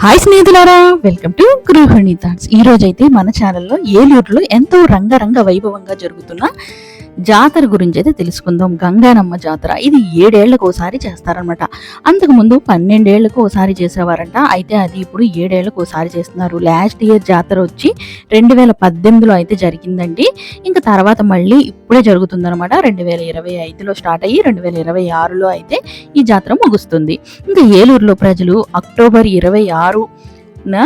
Hi స్నేహితులారా. Welcome to గృహిణి thoughts ఈ రోజైతే మన ఛానల్లో ఏలూరులో ఎంతో రంగరంగ వైభవంగా జరుగుతున్న జాతర గురించి అయితే తెలుసుకుందాం. గంగానమ్మ జాతర. ఇది ఏడేళ్ళకు ఒకసారి చేస్తారనమాట అంతకుముందు పన్నెండేళ్ళకు ఒకసారి చేసేవారంట. అయితే అది ఇప్పుడు ఏడేళ్ళకు ఒకసారి చేస్తున్నారు. లాస్ట్ ఇయర్ జాతర వచ్చి రెండు వేల పద్దెనిమిదిలో అయితే జరిగిందండి. ఇంకా తర్వాత మళ్ళీ ఇప్పుడే జరుగుతుందనమాట రెండు వేల ఇరవై ఐదులో స్టార్ట్ అయ్యి రెండు వేల ఇరవై ఆరులో అయితే ఈ జాతర ముగుస్తుంది. ఇంకా ఏలూరులో ప్రజలు అక్టోబర్ ఇరవై ఆరున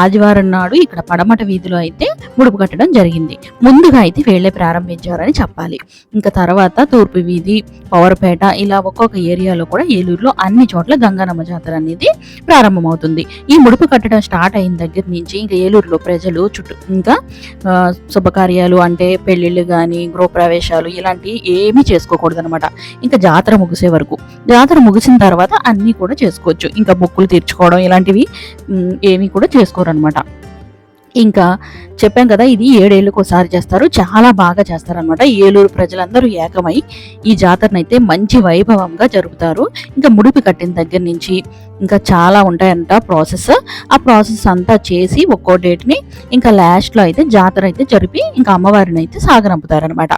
ఆదివారం నాడు ఇక్కడ పడమట వీధిలో అయితే ముడుపు కట్టడం జరిగింది. ముందుగా అయితే వీళ్ళే ప్రారంభించారని చెప్పాలి. ఇంకా తర్వాత తూర్పు వీధి పవర్పేట ఇలా ఒక్కొక్క ఏరియాలో కూడా ఏలూరులో అన్ని చోట్ల గంగానమ్మ జాతర అనేది ప్రారంభమవుతుంది. ఈ ముడుపు కట్టడం స్టార్ట్ అయిన దగ్గర నుంచి ఇంకా ఏలూరులో ప్రజలు చుట్టూ ఇంకా శుభకార్యాలు అంటే పెళ్ళిళ్ళు కానీ గృహప్రవేశాలు ఇలాంటివి ఏమీ చేసుకోకూడదు అనమాట ఇంకా జాతర ముగిసే వరకు. జాతర ముగిసిన తర్వాత అన్నీ కూడా చేసుకోవచ్చు. ఇంకా బుక్కులు తీర్చుకోవడం ఇలాంటివి ఏమీ కూడా చేసుకోరనమాట ఇంకా చెప్పాం కదా ఇది ఏడేళ్ళకు ఒకసారి చేస్తారు చాలా బాగా చేస్తారనమాట ఏలూరు ప్రజలందరూ ఏకమై ఈ జాతరను అయితే మంచి వైభవంగా జరుపుతారు. ఇంకా ముడిపి కట్టిన దగ్గర నుంచి ఇంకా చాలా ఉంటాయంట ప్రాసెస్. ఆ ప్రాసెస్ అంతా చేసి ఒక్కో డేట్ని ఇంకా లాస్ట్లో అయితే జాతర అయితే జరిపి ఇంకా అమ్మవారిని అయితే సాగనంపుతారనమాట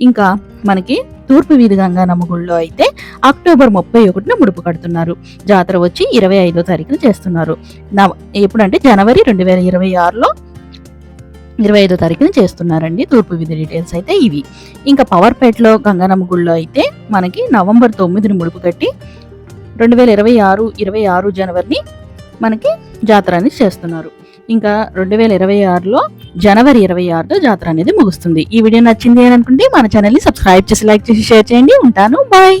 ఇంకా మనకి తూర్పు వీధి గంగానమ్మ గుళ్ళో అయితే అక్టోబర్ ముప్పై ఒకటిన ముడుపు కడుతున్నారు. జాతర వచ్చి ఇరవై ఐదో తారీఖున చేస్తున్నారు. నవ ఎప్పుడంటే జనవరి రెండు వేల ఇరవై ఆరులో ఇరవై ఐదో తారీఖున చేస్తున్నారండి తూర్పు వీధి డీటెయిల్స్ అయితే ఇవి. ఇంకా పవర్పేటలో గంగానమ్మ గుళ్ళో అయితే మనకి నవంబర్ తొమ్మిదిని ముడుపు కట్టి రెండు వేల ఇరవై ఆరు ఇరవై ఆరు జనవరిని మనకి జాతర అనేది చేస్తున్నారు. ఇంకా రెండు వేల ఇరవై ఆరులో జనవరి ఇరవై ఆరుతో జాతర అనేది ముగుస్తుంది. ఈ వీడియో నచ్చింది అని అనుకుంటే మన ఛానల్ని సబ్స్క్రైబ్ చేసి లైక్ చేసి షేర్ చేయండి. ఉంటాను. బాయ్